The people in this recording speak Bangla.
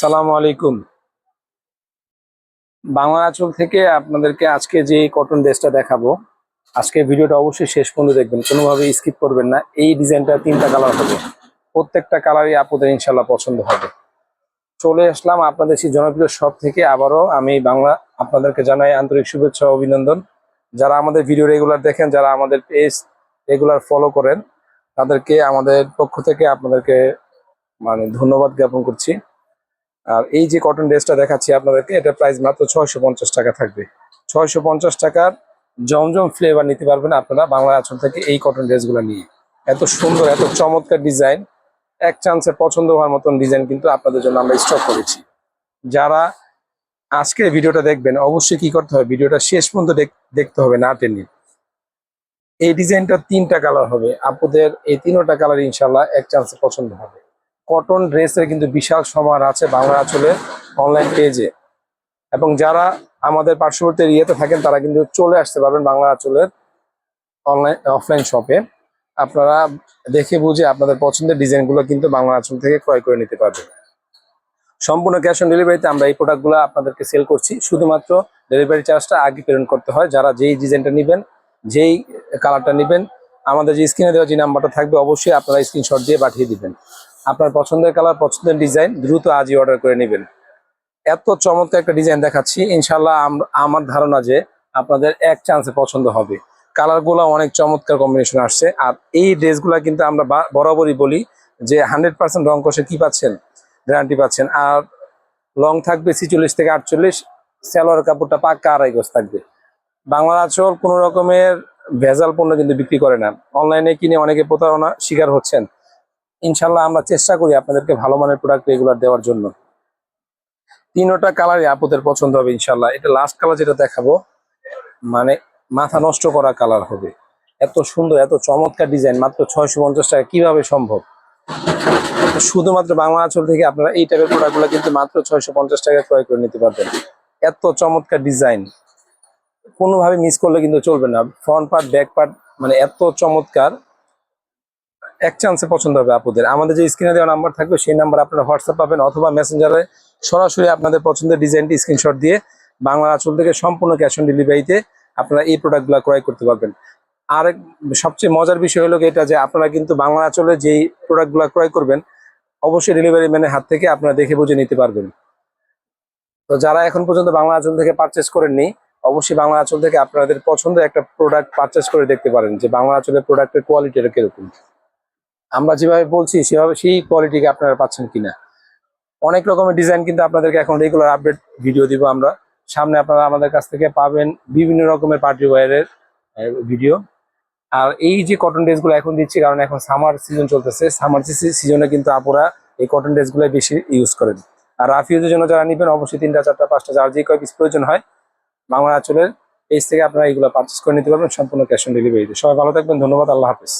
সালামু আলাইকুম। বাংলা থেকে আপনাদেরকে আজকে যে কটন ড্রেসটা দেখাবো, আজকে ভিডিওটা অবশ্যই শেষ পর্যন্ত দেখবেন কোনোভাবে স্কিপ করবেন না। এই ডিজাইনটা তিনটা কালার হবে। প্রত্যেকটা কালারই আপনাদের ইনশাল্লাহ পছন্দ হবে। চলে আসলাম আপনাদের সেই জনপ্রিয় শপ থেকে। আবারও আমি বাংলা আপনাদেরকে জানাই আন্তরিক শুভেচ্ছা অভিনন্দন। যারা আমাদের ভিডিও রেগুলার দেখেন, যারা আমাদের পেজ রেগুলার ফলো করেন, তাদেরকে, আমাদের পক্ষ থেকে আপনাদেরকে মানে ধন্যবাদ জ্ঞাপন করছি। আর এই যে কটন ড্রেসটা দেখাচ্ছি আপনাদেরকে, এটা প্রাইস মাত্র ছয়শো পঞ্চাশ টাকা থাকবে। ছয়শো পঞ্চাশ টাকার জমজম ফ্লেভার নিতে পারবেন আপনারা বাংলা আঁচল থেকে এই কটন ড্রেসগুলো নিয়ে। এত সুন্দর, এত চমৎকার ডিজাইন এক চান্সে পছন্দ হওয়ার মতন ডিজাইন কিন্তু আপনাদের জন্য আমরা স্টক করেছি। যারা আজকের ভিডিওটা দেখবেন, অবশ্যই কি করতে হবে? ভিডিওটা শেষ পর্যন্ত দেখ- দেখতে হবে, না টেনে। এই ডিজাইনটা তিনটা কালার হবে। আপুদের এই তিনটা কালার ইনশাল্লাহ এক চান্সে পছন্দ হবে। কটন ড্রেসের কিন্তু বিশাল সমার আছে বাংলা আঁচলের অনলাইন পেজে এবং যারা আমাদের পার্শ্ববর্তী ইয়েতে থাকেন, তারা কিন্তু চলে আসতে পারবেন বাংলা আঁচলের অনলাইন অফলাইন শপে আপনারা দেখে বুঝে আপনাদের পছন্দের ডিজাইনগুলো কিন্তু বাংলা আঁচল থেকে ক্রয় করে নিতে পারবেন। সম্পূর্ণ ক্যাশ অন ডেলিভারিতে আমরা এই প্রোডাক্টগুলো আপনাদেরকে সেল করছি। শুধুমাত্র ডেলিভারি চার্জটা আগে প্রেরণ করতে হয়। যারা যেই ডিজাইনটা নেবেন, যেই কালারটা নেবেন, আমাদের যে স্ক্রিনে দেওয়া যে নাম্বারটা থাকবে, অবশ্যই আপনারা স্ক্রিনশট দিয়ে পাঠিয়ে দিবেন। আপনার পছন্দের কালার, পছন্দের ডিজাইন, দ্রুত আজই অর্ডার করে নেবেন। এত চমৎকার একটা ডিজাইন দেখাচ্ছি। ইনশাল্লাহ আম- আমার ধারণা যে আপনাদের এক চান্সে পছন্দ হবে। কালারগুলো অনেক চমৎকার কম্বিনেশন আসছে। আর এই ড্রেসগুলো কিন্তু আমরা বরাবরই বলি যে হান্ড্রেড পার্সেন্ট রং কষে কি পাচ্ছেন? গ্যারান্টি পাচ্ছেন। আর লং থাকবে ছিচল্লিশ থেকে আটচল্লিশ। স্যালোয়ার কাপড়টা পাক্কা আড়াই গজ থাকবে। বাংলার আঁচল কোনো রকমের ভেজাল পণ্য কিন্তু বিক্রি করে না। অনলাইনে কিনে অনেকে প্রতারণা শিকার হচ্ছেন। ইনশাল্লাহ আমরা চেষ্টা করি আপনাদেরকে ভালো মানের প্রোডাক্ট রেগুলার দেওয়ার জন্য। তিনোটা কালারই আপুদের পছন্দ হবে ইনশাল্লাহ এটা লাস্ট কালার যেটা দেখাবো মানে মাথা নষ্ট করা কালার হবে। এত সুন্দর, এত চমৎকার ডিজাইন মাত্র ছয়শো পঞ্চাশ টাকা। কীভাবে সম্ভব? শুধুমাত্র বাংলা আঁচল থেকে আপনারা এই টাইপের প্রোডাক্টগুলো কিন্তু মাত্র ছয়শো পঞ্চাশ টাকায় ক্রয় করে নিতে পারবেন। এত চমৎকার ডিজাইন কোনোভাবে মিস করলে কিন্তু চলবে না। ফ্রন্ট পার্ট ব্যাক পার্ট মানে এত চমৎকার। এক চান্সে পছন্দ হবে আপুদের। আমাদের যে স্ক্রিনে দেওয়া নাম্বার থাকবে, সেই নাম্বার আপনারা হোয়াটসঅ্যাপ পাবেন অথবা মেসেঞ্জারে সরাসরি আপনাদের পছন্দের ডিজাইনটি স্ক্রিনশট দিয়ে বাংলা আঁচল থেকে সম্পূর্ণ ক্যাশ অন ডেলিভারিতে আপনারা এই প্রোডাক্টগুলো ক্রয় করতে পারবেন। আরেক সবচেয়ে মজার বিষয় হলো এটা যে আপনারা কিন্তু বাংলা আঁচলে যেই প্রোডাক্টগুলো ক্রয় করবেন, অবশ্যই ডেলিভারি ম্যানের হাত থেকে আপনারা দেখে বুঝে নিতে পারবেন। তো যারা এখন পর্যন্ত বাংলা আঁচল থেকে পারচেস করেননি, অবশ্যই বাংলা আঁচল থেকে আপনাদের পছন্দের একটা প্রোডাক্ট পারচেস করে দেখতে পারেন যে বাংলা আঁচলের প্রোডাক্টের কোয়ালিটিটা কীরকম। আমরা যেভাবে বলছি, সেভাবে সেই কোয়ালিটিকে আপনারা পাচ্ছেন কিনা। অনেক রকমের ডিজাইন কিন্তু আপনাদেরকে এখন রেগুলার আপডেট ভিডিও দিব আমরা। সামনে আপনারা আমাদের কাছ থেকে পাবেন বিভিন্ন রকমের পার্টি ওয়ারের ভিডিও আর এই যে কটন ড্রেসগুলো এখন দিচ্ছি, কারণ এখন সামার সিজন চলতেছে সামার সিজনে কিন্তু আপুরা এই কটন ড্রেসগুলো বেশি ইউজ করেন। আর রাফিউজের জন্য যারা নেবেন, অবশ্যই তিনটা, চারটা, পাঁচটা, যার যে কয় পিস প্রয়োজন হয়, বাংলা আঁচলের পেজ থেকে আপনারা এইগুলো পারচেস করে নিতে পারবেন, সম্পূর্ণ ক্যাশ অন ডেলিভারিতে সবাই ভালো থাকবেন, ধন্যবাদ, আল্লাহ হাফিজ।